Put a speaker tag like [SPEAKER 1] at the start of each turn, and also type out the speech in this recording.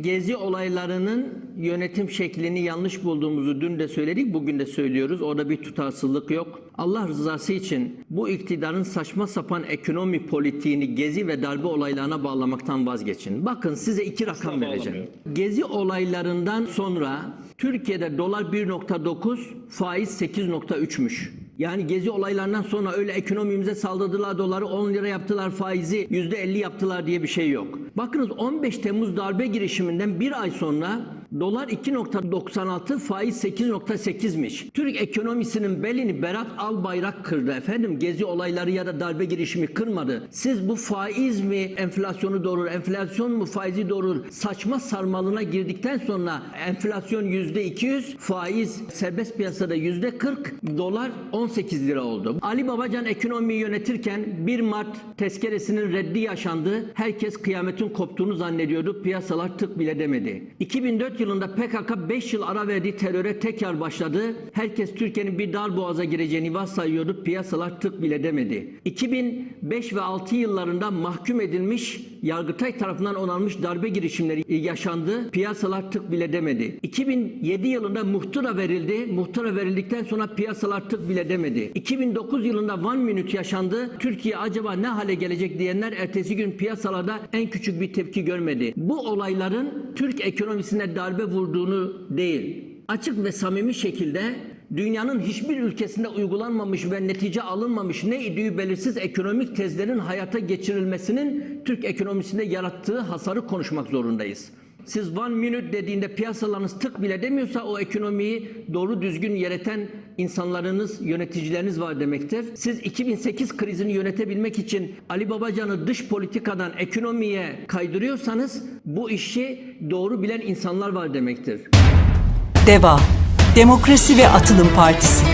[SPEAKER 1] gezi olaylarının yönetim şeklini yanlış bulduğumuzu dün de söyledik, bugün de söylüyoruz. Orada bir tutarsızlık yok. Allah rızası için bu iktidarın saçma sapan ekonomi politiğini gezi ve darbe olaylarına bağlamaktan vazgeçin. Bakın size iki rakam
[SPEAKER 2] Asla
[SPEAKER 1] vereceğim.
[SPEAKER 2] bağlamıyor.
[SPEAKER 1] Gezi olaylarından sonra Türkiye'de dolar 1.9, faiz 8.3'müş. Yani gezi olaylarından sonra öyle ekonomimize saldırdılar doları 10 lira yaptılar faizi %50 yaptılar diye bir şey yok. Bakınız 15 Temmuz darbe girişiminden bir ay sonra dolar 2.96 faiz 8.8'miş. Türk ekonomisinin belini Berat Albayrak kırdı efendim. Gezi olayları ya da darbe girişimi kırmadı. Siz bu faiz mi enflasyonu doğurur, enflasyon mu faizi doğurur? Saçma sarmalına girdikten sonra enflasyon %200, faiz serbest piyasada %40, dolar 18 lira oldu. Ali Babacan ekonomiyi yönetirken 1 Mart tezkeresinin reddi yaşandı. Herkes kıyametin koptuğunu zannediyordu. Piyasalar tık bile demedi. 2004 yılında PKK 5 yıl ara verdiği teröre tekrar başladı. Herkes Türkiye'nin bir dar boğaza gireceğini varsayıyordu. Piyasalar tık bile demedi. 2005 ve 6 yıllarında mahkum edilmiş, Yargıtay tarafından onanmış darbe girişimleri yaşandı. Piyasalar tık bile demedi. 2007 yılında muhtıra verildi. Muhtıra verildikten sonra piyasalar tık bile demedi. 2009 yılında One Minute yaşandı. Türkiye acaba ne hale gelecek diyenler ertesi gün piyasalarda en küçük bir tepki görmedi. Bu olayların Türk ekonomisine darbe vurduğunu değil, açık ve samimi şekilde dünyanın hiçbir ülkesinde uygulanmamış ve netice alınmamış ne idüğü belirsiz ekonomik tezlerin hayata geçirilmesinin Türk ekonomisinde yarattığı hasarı konuşmak zorundayız. Siz one minute dediğinde piyasalarınız tık bile demiyorsa o ekonomiyi doğru düzgün yöneten insanlarınız, yöneticileriniz var demektir. Siz 2008 krizini yönetebilmek için Ali Babacan'ı dış politikadan ekonomiye kaydırıyorsanız bu işi doğru bilen insanlar var demektir.
[SPEAKER 3] DEVA Demokrasi ve Atılım Partisi